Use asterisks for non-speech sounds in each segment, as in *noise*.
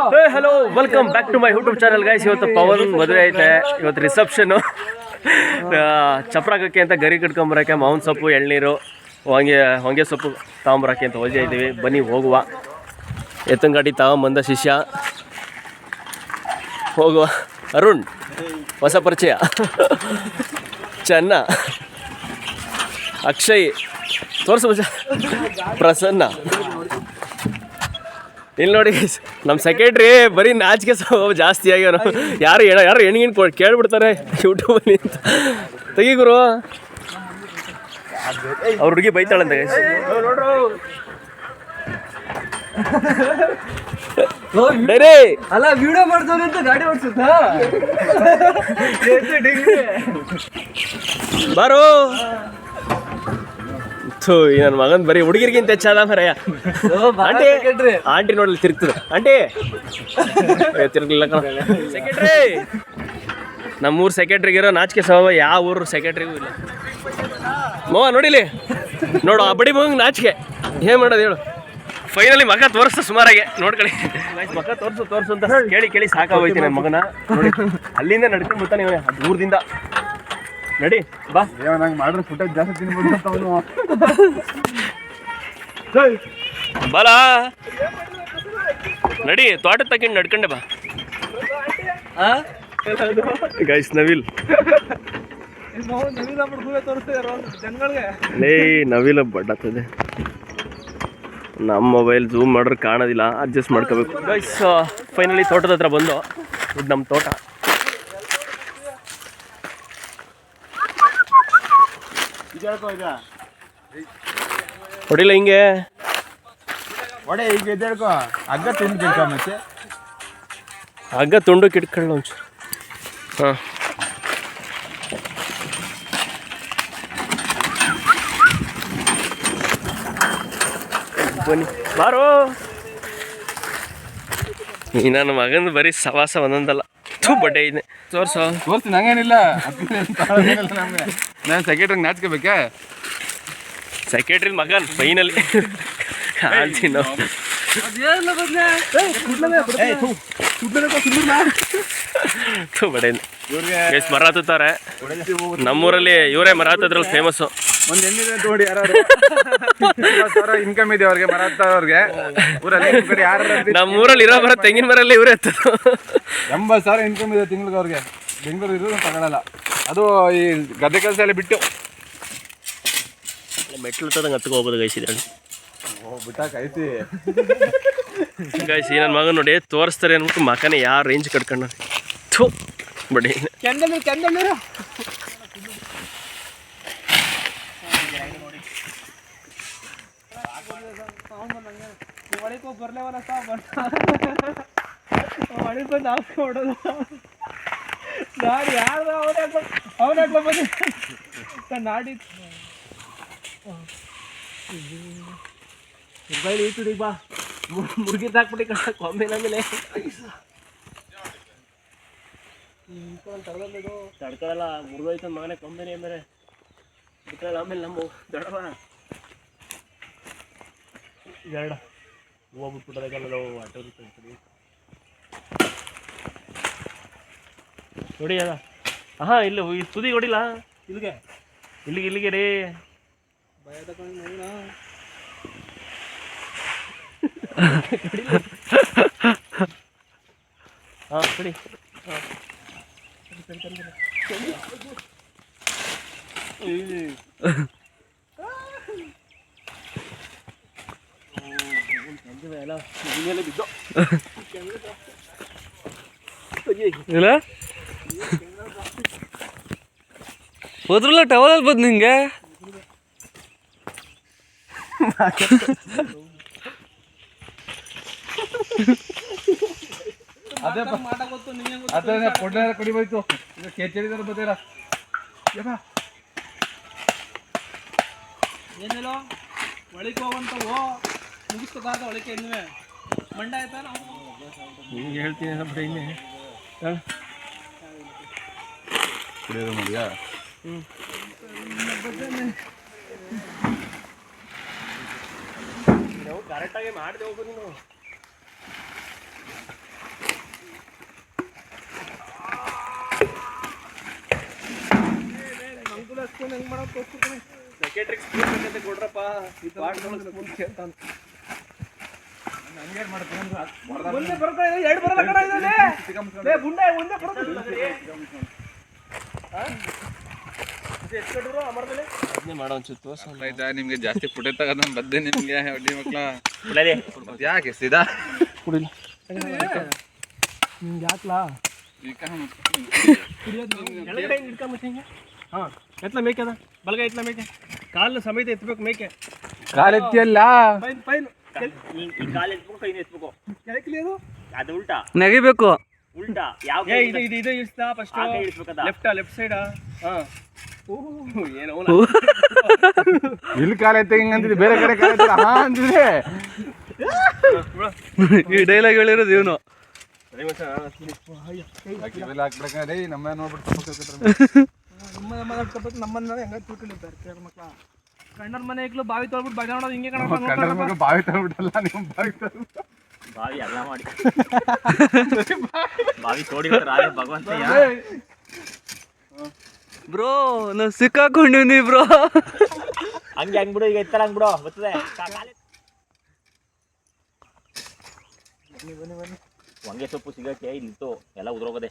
Hello welcome back to my YouTube channel guys ಇವತ್ತು ಪವನ್ ಮದುವೆ ಐತೆ. ಇವತ್ತು ರಿಸೆಪ್ಷನು ಚಪ್ರಾಕಕ್ಕೆ ಅಂತ ಗರಿ ಕಟ್ಕೊಂಬರಕ್ಕೆ ಮಾವಿನ ಸೊಪ್ಪು, ಎಳ್ನೀರು ಹೊಂಗೆ ಹೊಂಗೆ ಸೊಪ್ಪು ತಗೊಂಬರಕ್ಕೆ ಅಂತ ಹೋಜೆ ಇದ್ದೀವಿ. ಬನ್ನಿ, ಹೋಗುವ. ಎತ್ತಿನ ತಗೊಂಬಂದ ಶಿಷ್ಯ. ಹೋಗುವ. ಅರುಣ್, ಹೊಸ ಪರಿಚಯ. ಚೆನ್ನ, ಅಕ್ಷಯ್, ತೋರಿಸು. ಪ್ರಸನ್ನ. ಇಲ್ಲಿ ನೋಡಿ ನಮ್ಮ ಸೆಕ್ರೆಟ್ರಿ ಬರೀ ನಾಚಿಕೆ ಸ್ವಭಾವ ಜಾಸ್ತಿ ಆಗ್ಯಾರ ಯಾರು ಹೇಳ ಯಾರು ಹೆಣ್ಗಿನ್ ಕೊ ಕೇಳ್ಬಿಡ್ತಾರೆ ಯೂಟ್ಯೂಬಲ್ಲಿ ಅಂತ. ತೆಗಿ ಗುರು. ಅವ್ರ ಹುಡುಗಿ ಬೈತಾಳಂತ. ಡೈರಿ. ಅಲ್ಲ ವಿಡಿಯೋ ಮಾಡ್ತಾನೆ ಅಂತ ಗಾಡಿ ಓಡಿಸುತ್ತಾ? ಬಾರೋ. ಥೂ ಈ ನನ್ನ ಮಗನ್ ಬರೀ ಹುಡುಗಿರ್ಗಿಂತ ಹೆಚ್ಚಾದ ಮರಯ್ಯ ಆಂಟಿ ಆಂಟಿ ನೋಡಲಿ ತಿರುಗ್ತದೆ. ಆಂಟಿ. ತಿರ್ಗಿಲ್ಲ ತಿರ್ಗ್ಲಿಲ್ಲ ಸೆಕ್ರೆಟ್ರಿ ನಮ್ಮೂರು ಸೆಕ್ರೆಟ್ರಿಗಿರೋ ನಾಚಿಕೆ ಸ್ವಭಾವ ಯಾವ ಊರು ಸೆಕ್ರೆಟ್ರಿಗೂ ಇಲ್ಲ. ಮೋ ನೋಡಿಲಿ? ನೋಡು ಆ ಬಡಿ ಮಗಂಗೆ ನಾಚಿಕೆ. ಏನ್ ಮಾಡೋದು ಹೇಳು. ಫೈನಲಿ ಮಗ ತೋರಿಸ್ತು ಸುಮಾರಾಗೆ. ನೋಡ್ಕೊಳ್ಳಿ. ಮಗ ತೋರಿಸು ತೋರಿಸು ಅಂತ ಕೇಳಿ ಕೇಳಿ ಸಾಕಾಗೋಯ್ತು ನನ್ನ ಮಗನ. ನೋಡಿ ಅಲ್ಲಿಂದ ನಡ್ಕೊಂಡು ಬರ್ತಾನೆ ಇವನೇ ದೂರದಿಂದ. ನಡಿ ಬಾ. ನಂಗೆ ಮಾಡ್ರೆ ಫುಟೇಜ್ ಜಾಸ್ತಿ ತಿನ್ಬೋದು ಅಂತ ಅವನು. ಬಲ. ನಡಿ ತೋಟ ತಗೊಂಡು ನಡ್ಕೊಂಡೆ ಬಾ. ಗೈಸ್ ನವಿಲ್. ಜನಗಳಿಗೆ ಲೇ ನವಿಲ ಬಡ್ಡತ್ತದೆ ನಮ್ಮ ಮೊಬೈಲ್ ಝೂಮ್ ಮಾಡ್ರೆ ಕಾಣೋದಿಲ್ಲ ಅಡ್ಜಸ್ಟ್ ಮಾಡ್ಕೋಬೇಕು. ಗೈಸ್ ಫೈನಲಿ ತೋಟದ ಹತ್ರ ಬಂದು ಇದು ನಮ್ಮ ತೋಟ. ಹೊಡಿಲ್ಲ ಹಿಂಗೆ? ಒಡೆ ಈಗ ಎದ್ದೇಳ್ಕೊ. ಹಗ್ಗ ತುಂಡು ಕೇಳ್ಕೊ ಮತ್ತೆ. ಹಗ್ಗ ತುಂಡು ಕಿಡ್ಕೊಳ್ಳ ಒಂಚೂರು. ಹಾಂ. ಬನ್ನಿ. ಬಾರೋ. ಈ ನನ್ನ ಮಗನ ಬರೀ ಸವಾಸ ಒಂದೊಂದಲ್ಲ. ಥೂ ಬಡ್ಡೆ ಇದೆ ತೋರ್ಸು. ತೋರ್ಸಿ ನಂಗೇನಿಲ್ಲ ನಮಗೆ. ನಾನು ಸೆಕ್ರೆಟ್ರಿಗೆ ನಾಚ್ಕೋಬೇಕಾ? ಸೆಕ್ರೆಟ್ರಿ ಮಗನ್ ಫೈನಲಿ ಮರ ಹತ್ತುತ್ತಾರೆ. ನಮ್ಮೂರಲ್ಲಿ ಇವರೇ ಮರ ಹತ್ತದ್ರಲ್ಲಿ ಫೇಮಸ್ಸು ಒಂದು ನೋಡಿ ಯಾರು ಇನ್ಕಮ್ ಇದೆ ಅವ್ರಿಗೆ ಮರ ಹತ್ತವ್ರಿಗೆ ಊರಲ್ಲಿ ಕಡೆ ಯಾರು ನಮ್ಮೂರಲ್ಲಿ ಇರೋ ಮರ ತೆಂಗಿನ ಮರಲ್ಲಿ ಇವರೇ ಎಂಬತ್ತು ಸಾವಿರ ಇನ್ಕಮ್ ಇದೆ ತಿಂಗ್ಳಿಗೆ ಅವ್ರಿಗೆ. ಬೆಂಗಳೂರು ಇರೋದು ತಗೊಳಲ್ಲ. ಅದು ಈ ಗದ್ದೆ ಕೆಲಸ ಎಲ್ಲ ಬಿಟ್ಟು. ಮೆಟ್ಲು ತದಂಗೆ ಹತ್ಕೊ ಹೋಗ್ಬೋದು ಗೈಸ್ ಇದ್ರಲ್ಲಿ ಓ ಬಿಟ್ಟಾಕ ಐತಿ. ಗೈಸ್ ಈ ನನ್ನ ಮಗನ ನೋಡಿ ತೋರಿಸ್ತಾರೆ ಅಂದ್ಬಿಟ್ಟು ಮಕನೇ ಯಾವ ರೇಂಜ್ ಕಟ್ಕೊಂಡ. ಥೂ ಬಡಿ. ಕೆಂದಮೀರು ಕೆಂದಮೀರು ಬಂದು ಹಾಕ್ಕೊಡೋದು. ನಾನು ಯಾರು ಅವನೇ ಅವನೇ ಬಂದು ನಾಡಿ. ಮೊಬೈಲ್ ಈ ಬಾ. ಮುರ್ಗಿ ಹಾಕ್ಬಿಟ್ಟು ಕಷ್ಟ ಕೊಂಬೆ ನಮೇಲೆ ತಡ್ಕೊಳಲ್ಲ ಮುರಿದೋಯ್ತು ಮಗನೇ ಕೊಂಬೆನೇ ಮೇಲೆ ಬಿಟ್ಟಲ್ಲ ಆಮೇಲೆ ನಮ್ಮ ದೊಡ್ಡವ ಎರಡು. ಹೋಗ್ಬಿಟ್ಬಿಟ್ಟದಕ್ಕೆಲ್ಲ ನಾವು ನೋಡಿ ಅದ ಹಾಂ ಇಲ್ಲ ಈ ತುದಿ ಹೊಡಿಲ್ಲ ಇಲ್ಲಿಗೆ. ಇಲ್ಲಿಗೆ ಇಲ್ಲಿಗೆ ರೀ. *laughs* ಹಾಂ ಬಿಡಿ ಇಲ್ಲ? ಹೋದ್ರಲ್ಲ ಟವಲ್ ಬಂದು ನಿಂಗೆ? ಅದೇ ಅದೇ ಪೊಡ್ಡೆ ಕುಡಿಬೋಯ್ತು ಈಗ ಕೆಚ್ಚರಿದಾರ ಬತ್ತೀರ ಏನಿಲ್ಲ ಒಳಗೆ ಹೋಗಂತವು ಮುಗಿಸ್ಕೋಬಾರ್ದು ಒಳಗೆ ಇನ್ನುವೆ ಮಂಡ ಆಯ್ತಾ? ನಿಮ್ಗೆ ಹೇಳ್ತೀನಿ ಬಿಡಿ ಇನ್ನೇ. ಕುಡಿಯೋದು ಮಾಡಿಯಾ ನಾವು ಕರೆಕ್ಟಾಗಿ ಮಾಡಿದೆ ಹೋಗು ನೀನು. ಅಂಕುಲ ಮಾಡೋ ಹೆಂಗೆ ಮಾಡೋದು ತೋರಿಸ್ಕೊಡ್ತೀನಿ ಸೆಕೆಟ್ರಿಗೆ ಸ್ಪೂನ್ ಬೇಕಂತ ಕೊಡ್ರಪ್ಪ ಇದು ಮಾಡ್ಕೊಳ್ಳೋ ಸ್ಪೂನ್ ಕೇಳ್ತ ಅಂತ. ಒಂದೇ ಬರ್ತಾ ಇದೆ ಎರಡು ಬರಲ್ಲ ಕಣ ಇದೆ ಒಂದೇ ಬರೋದಿಲ್ಲ ನಿಮ್ಗೆ ಜಾಸ್ತಿ ಪುಟೆ ತಗದ ಬದ್ದೆ ನಿಮ್ಗೆ ಅಡ್ಡಿ ಮಕ್ಳ. ಯಾಕೆ ಸೀದಾ? ನಿಮ್ಗೆ ಯಾಕ್ಲಾ? ಹಾಂ ಎತ್ಲ ಮೇಕೆ ಅದ? ಬಲಗ ಎತ್ಲ ಮೇಕೆ? ಕಾಲು ಸಮೇತ ಎತ್ಬೇಕು ಮೇಕೆ. ಕಾಲೆತ್ತಿಯಲ್ಲ ಫೈನ್ ಫೈನ್ ಕಾಲು ಎತ್ಬೇಕು ಕೈನ ಎತ್ಬೇಕು. ಕೆಳಕ್ಲಿ ಅದು? ಅದು ಉಲ್ಟಾ. ನೆಗಿಬೇಕು. ಉಲ್ಟಾ. ಯಾವ ಇದು ಇದು ಇದು ಇಡ್ಸ್ತಾ ಫಸ್ಟ್ ಲೆಫ್ಟಾ ಲೆಫ್ಟ್ ಸೈಡಾ ಹಾಂ. ಏನೋ ಇಲ್ಲಿ ಕಾಲೆತ್ತ ಹಿಂಗಂತಿದ್ದೆ ಬೇರೆ ಕಡೆ ಹಾ ಅಂತಿದೆ ಈ ಡೈಲಾಗ್ ಹೇಳಿರೋದು ಇವನು. ನಮ್ಮ ನೋಡ್ಬಿಟ್ಟು ನಮ್ಮ ನಮ್ಮನ್ನ ಹೆಂಗ ತಿಳ್ಕೊಂಡಿರ್ತಾರೆ ಕೇಳ ಮಕ್ಳ ಗಂಡನ ಮನೆ ಇಕ್ಲು ಬಾವಿ ತೊಳ್ಬಿಟ್ಟು ಬಗೆ ಹಿಂಗೆ ಬಾವಿ ಎಲ್ಲ ಮಾಡಿ. *laughs* ಬಾವಿ ಆದ್ರೆ ಭಗವಂತ ಬ್ರೋ ನಾವು ಸಿಕ್ಕಾಕೊಂಡಿವ್ನಿ ಬ್ರೋ. ಹಂಗೆ ಹಂಗ್ ಬಿಡು ಈಗ ಇತ್ತಲ್ಲ ಹಂಗ್ ಬಿಡು. ಬರ್ತದೆ. ಬನ್ನಿ. ಹೊಂಗೆ ಸೊಪ್ಪು ಸಿಗಕ್ಕೆ ನಿಂತು ಎಲ್ಲ ಉದ್ರೋಗದೆ.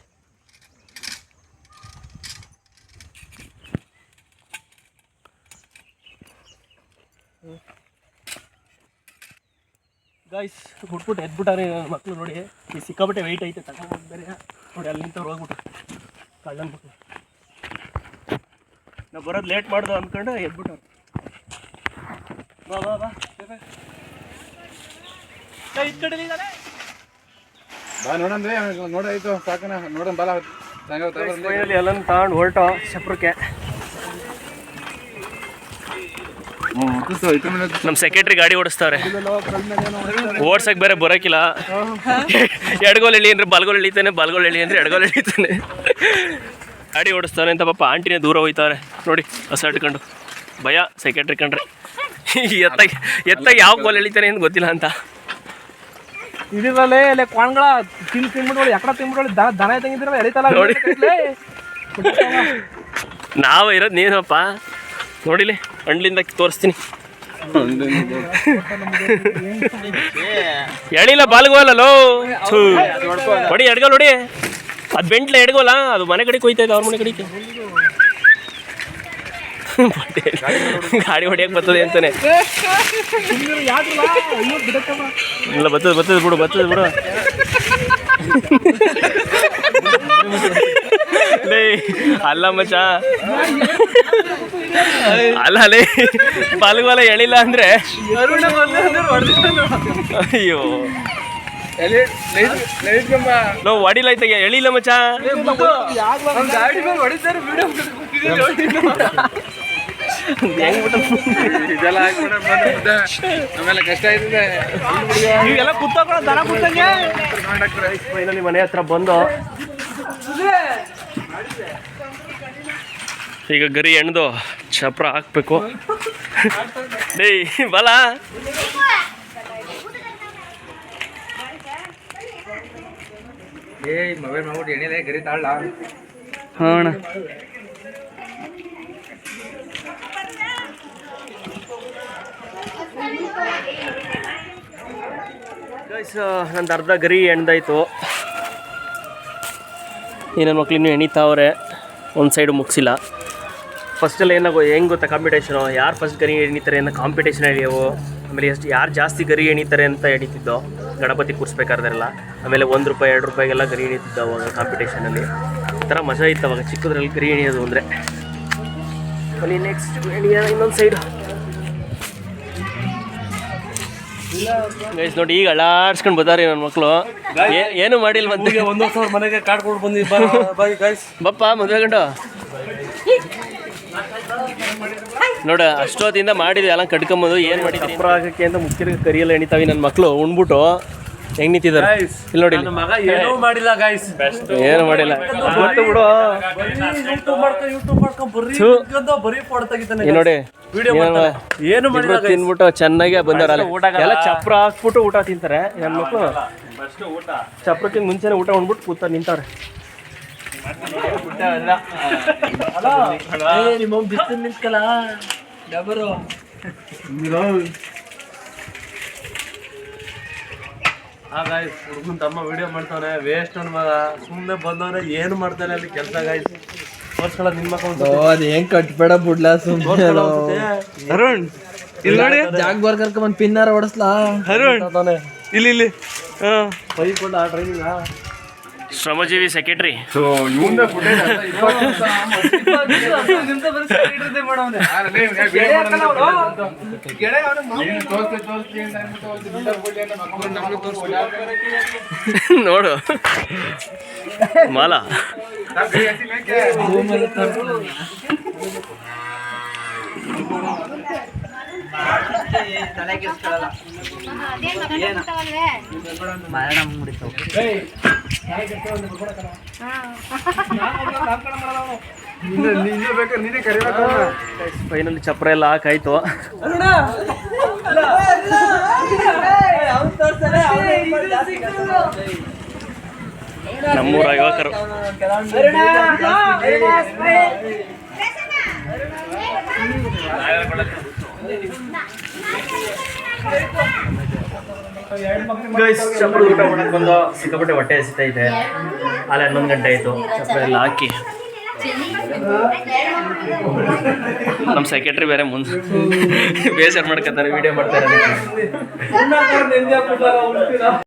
ಗಾಯ್ಸ್ ಹುಟ್ಬಿಟ್ಟು ಎದ್ಬಿಟ್ಟಾರೆ ಮಕ್ಕಳು ನೋಡಿ. ಈ ಸಿಕ್ಕಾಪಟ್ಟೆ ವೆಯ್ಟ್ ಐತೆ ತಗೊಂಡು ಬೇರೆ ನೋಡಿ ಅಲ್ಲಿ ನಿಂತವ್ರು ಹೋಗ್ಬಿಟ್ಟು ಕಳ್ಳನ್ ನಾವು ಬರೋದು ಲೇಟ್ ಮಾಡ್ದು ಅಂದ್ಕೊಂಡು ಎದ್ಬಿಟ್ಟು. ಬಾ ಬಾ ಬಾ. ಈ ಕಡೆ ಬಾ ನೋಡಂದ್ರೆ ನೋಡಾಯ್ತು ಸಾಕನ. ನೋಡೋಣ ಬಲ ಫೈನಲಿ ಎಲ್ಲನೂ ತಗೊಂಡು ಹೊರಟೋ ಶಪ್ರಕ್ಕೆ. ನಮ್ಮ ಸೆಕ್ರೆಟ್ರಿ ಗಾಡಿ ಓಡಿಸ್ತಾವ್ರೆ. ಓಡ್ಸಕ್ ಬೇರೆ ಬರೋಕಿಲ್ಲ. ಎಡಗೋಲ್ ಎಳಿ ಅಂದ್ರೆ ಬಲ್ಗೋಲ್ ಎಳಿತಾನೆ ಬಲ್ಗೋಲ್ ಎಳಿ ಅಂದ್ರೆ ಎಡಗೋಲ್ ಎಳಿತಾನೆ. ಗಾಡಿ ಓಡಿಸ್ತಾನೆ ಅಂತ ಪಾಪ ಆಂಟಿನೇ ದೂರ ಹೋಯ್ತಾವ್ರೆ. ನೋಡಿ ಹಸ ಇಟ್ಕೊಂಡು ಭಯ ಸೆಕೆಟ್ರಿ ಕಂಡ್ರೆ ಎತ್ತ ಎತ್ತ ಯಾವ ಗೋಲ್ ಎಳಿತಾರೆ ಏನು ಗೊತ್ತಿಲ್ಲ ಅಂತ. ಇದಿರಲ್ಲೇ ಇಲ್ಲ ಕ್ವಾಣ್ಗಳ ತಿನ್ ತಿನ್ಬಿಟ್ಟು ಎಕಡ ತಿನ್ಬಿಟ್ಟು ದನ ದನ ತಂಗಿದ್ರಲ್ಲ ಎಳಿತಲ್ಲ ನೋಡಿ. ನಾವು ಇರೋದು ನೀನಪ್ಪ. ನೋಡಿಲಿ ಹಣ್ಲಿಂದ ತೋರಿಸ್ತೀನಿ. ಎಳಿಲ್ಲ ಬಾಲ್ಗೋಲಲ್ಲೋ ಥೂ. ಹೊಡಿ ಎಡ್ಗೋಲ್ ಹೊಡಿ. ಅದು ಬೆಂಟ್ಲೆ ಎಡ್ಗೋಲ? ಅದು ಮನೆ ಕಡೆ ಕೊಯ್ತಾ ಇದೆ ಅವ್ರ ಮನೆ ಕಡೆಗೆ. ಗಾಡಿ ಹೊಡಿಯಕ್ಕೆ ಬರ್ತದೆ ಅಂತಾನೆ. ಇಲ್ಲ ಬರ್ತದೆ ಬರ್ತದೆ ಬಿಡು ಬರ್ತದೆ ಬಿಡು. ಲೇ ಅಲ್ಲ ಮಚ್ಚ. ಅಲ್ಲ ಲೇ ಬಲ್ಗೋಲ ಎಳಿಲ್ಲ ಅಂದ್ರೆ? ಅಯ್ಯೋ. ಹೊಡಿಲ್ಲ ಐತೆ ಎಳಿಲ್ಲ ಮಚ್ಚ. ಹೆಂಗ್ ಬಿಟ್ಟು *laughs* ಇದೆಲ್ಲ ಹಾಕ್ಬಿಡ ಆಮೇಲೆ ಕಷ್ಟ ಆಯ್ತದೆ. ಈಗೆಲ್ಲ ಕುತ್ತಕೊಳ್ಳೋ ದನ ಕುತ್ತಂಗೆ ಫೈನಲಿ ಮನೆ ಹತ್ರ ಬಂದು. ಈಗ ಗರಿ ಹೆಣ್ದು ಚಪ್ರ ಹಾಕ್ಬೇಕು. ಡೇ ಬಲ. ಏಯ್ ಮೊಬೈಲ್ ಮಾಡ್ಬಿಟ್ಟು ಎಣ್ಣೆ ಗರಿ ತಾಳ ಹಾಂ ಗೈಸ್ ನಂದು ಅರ್ಧ ಗರಿ ಎಣ್ದಾಯ್ತು. ಈ ಮಕ್ಳು ಇನ್ನೂ ಎಣಿತಾವ್ರೆ. ಒಂದು ಸೈಡು ಮುಗಿಸಿಲ್ಲ. ಫಸ್ಟಲ್ಲಿ ಏನಾಗೋ, ಹೆಂಗೆ ಗೊತ್ತಾ ಕಾಂಪಿಟೇಷನು ಯಾರು ಫಸ್ಟ್ ಗರಿ ಎಣಿತಾರೆ ಅನ್ನೋ ಕಾಂಪಿಟೇಷನ್ ಎಳೆಯವು ಆಮೇಲೆ ಎಷ್ಟು ಯಾರು ಜಾಸ್ತಿ ಗರಿ ಎಣಿತಾರೆ ಅಂತ ಎಣಿತಿದ್ದೋ? ಗಣಪತಿ ಕೂರಿಸ್ಬೇಕಾದ್ರೆಲ್ಲ ಆಮೇಲೆ ಒಂದು ರೂಪಾಯಿ, ಎರಡು ರೂಪಾಯಿಗೆಲ್ಲ ಗರಿ ಎಣಿತಿದ್ದೋ ಅವಾಗ ಕಾಂಪಿಟೇಷನಲ್ಲಿ ಈ ಥರ ಮಜಾ ಇತ್ತು ಅವಾಗ ಚಿಕ್ಕದ್ರಲ್ಲಿ ಗರಿ ಎಣಿಯೋದು ಅಂದರೆ. ಅಲ್ಲಿ ನೆಕ್ಸ್ಟ್ ಎಣಿಯ ಇನ್ನೊಂದು ಸೈಡು ಗೈಸ್ ನೋಡಿ ಈಗ ಅಳಾಡ್ಸ್ಕೊಂಡು ಬರ್ತಾರೆ ನನ್ನ ಮಕ್ಕಳು ಏನು ಮಾಡಿಲ್ಲ ಮತ್ತೆ. ಒಂದು ವರ್ಷ ಮನೆಗೆ ಕಾರ್ಡ್ ಕೊಟ್ಟು ಬಂದಿ ಬಾಯ್ ಗೈಸ್ ಬಪ್ಪ ಮದುವೆ ಗಂಡು. ನೋಡ ಅಷ್ಟೊತ್ತಿಂದ ಮಾಡಿದ್ವಿ ಎಲ್ಲ ಕಟ್ಕೊಂಬಂದು ಏನು ಮಾಡಿದ್ವಿ ಅಂತ ಮುಖ್ಯರಿಗೆ ಕರಿಯಲ್ಲ ಎಣಿತಾವಿ ನನ್ನ ಮಕ್ಕಳು ಉಣ್ಬಿಟ್ಟು. ಹೆಂಗ್ ನಿಂತಿದ್ದಾರೆ? ಇಲ್ಲಿ ನೋಡಿ. ಇಲ್ಲಿ. ಮಗ ಏನೂ ಮಾಡಿಲ್ಲ ಗೈಸ್ ಏನು ಮಾಡಿಲ್ಲ. ಗೊತ್ತು ಬಿಡು. ಯೂಟ್ಯೂಬ್ ಮಾಡ್ಕೊಂಡು ಯೂಟ್ಯೂಬ್ ಮಾಡ್ಕೊಂಡು ಬರೀ ಥು. ನಿಂತ್ಕೊಂಡು ಬರೀ ಫೋಟೋ ತೆಗಿತಾನೆ ಇಲ್ಲಿ ನೋಡಿ. ವಿಡಿಯೋ ಏನು ಮಾಡ್ತಾರೆ ಏನು ಇಬ್ರು ಮಾಡಿಲ್ಲ guys. ತಿನ್ಬಿಟ್ಟು ಚೆನ್ನಾಗಿ ಬಂದವರಲ್ಲ ಎಲ್ಲ ಚಪ್ರ ಹಾಕ್ಬಿಟ್ಟು ಊಟ ತಿಂತಾರೆ. ನನ್ನ ಮಕ್ಕಳು ಚಪ್ರಕ್ಕಿಂತ ಮುಂಚೆನೆ ಊಟ ಉಣ್ಬಿಟ್ಟು ಕೂತ ನಿಂತಾರೆ ನಿಮ್ಮ ಬಿಸಿಲು ನಿಂತ್ಕಲ್ಲ. ಡಬರು ಆ ಗಾಯ್ಸ್ ಹುಡುಗನ್ ತಮ್ಮ ವಿಡಿಯೋ ಮಾಡ್ತಾನೆ ವೇಸ್ಟ್ ನನ್ ಮಗ. ಸುಮ್ಮನೆ ಬಂದವನೆ ಏನು ಮಾಡ್ತಾನೆ ಅಲ್ಲಿ ಕೆಲಸ ಗಾಯ್ಸ್ ತೋರ್ಸ್ಕೊಳ ನಿಮ್ಮ ಮಕ್ಕ ಅದ್ ಹೆಂಗ್ ಕಟ್ಬೇಡ ಬಿಡ್ಲಾ ಸುಮ್ಮನೆ ಅರುಣ್ ಇಲ್ಲಿ ನೋಡಿ. ಜಾಗ್ಬಾರ್ ಕರ್ಕೊಂಡ್ ಬಂದ್ ಪಿನ್ನಾರ ಹೊಡಸ್ಲಾ? ಅರುಣ್ ಇಲ್ಲಿ ಇಲ್ಲಿ. ಪೈ ಕೊಂಡ ಆ ಟ್ರೈನಿಂಗ್ ಶ್ರಮಜೀವಿ ಸೆಕ್ರೆಟರಿ. ಸೊ ಇವಂದ ಫುಟೇಜ್ ನೋಡು. ಮಾಲ. ತಲೆ ಅವ್ನ. ಫೈನಲಿ ಚಪ್ರ ಎಲ್ಲ ಹಾಕಾಯ್ತು ನಮ್ಮೂರ ಯುವಕರು ಚಪ್ರ ಊಟ ಮಾಡಕ್ ಬಂದು ಸಿಕ್ಕಾಪಟ್ಟೆ ಹೊಟ್ಟೆ ಹಸಿತೈತೆ ಅಲ್ಲಿ ಹನ್ನೊಂದು ಗಂಟೆ ಆಯ್ತು. ಚಪ್ಪಲಿ ಎಲ್ಲ ಹಾಕಿ. ನಮ್ಮ ಸೆಕ್ರೆಟರಿ ಬೇರೆ ಮುಂದೆ ಬೇಸರ ಮಾಡ್ಕೊತಾರೆ ವಿಡಿಯೋ ಮಾಡ್ತಾರೆ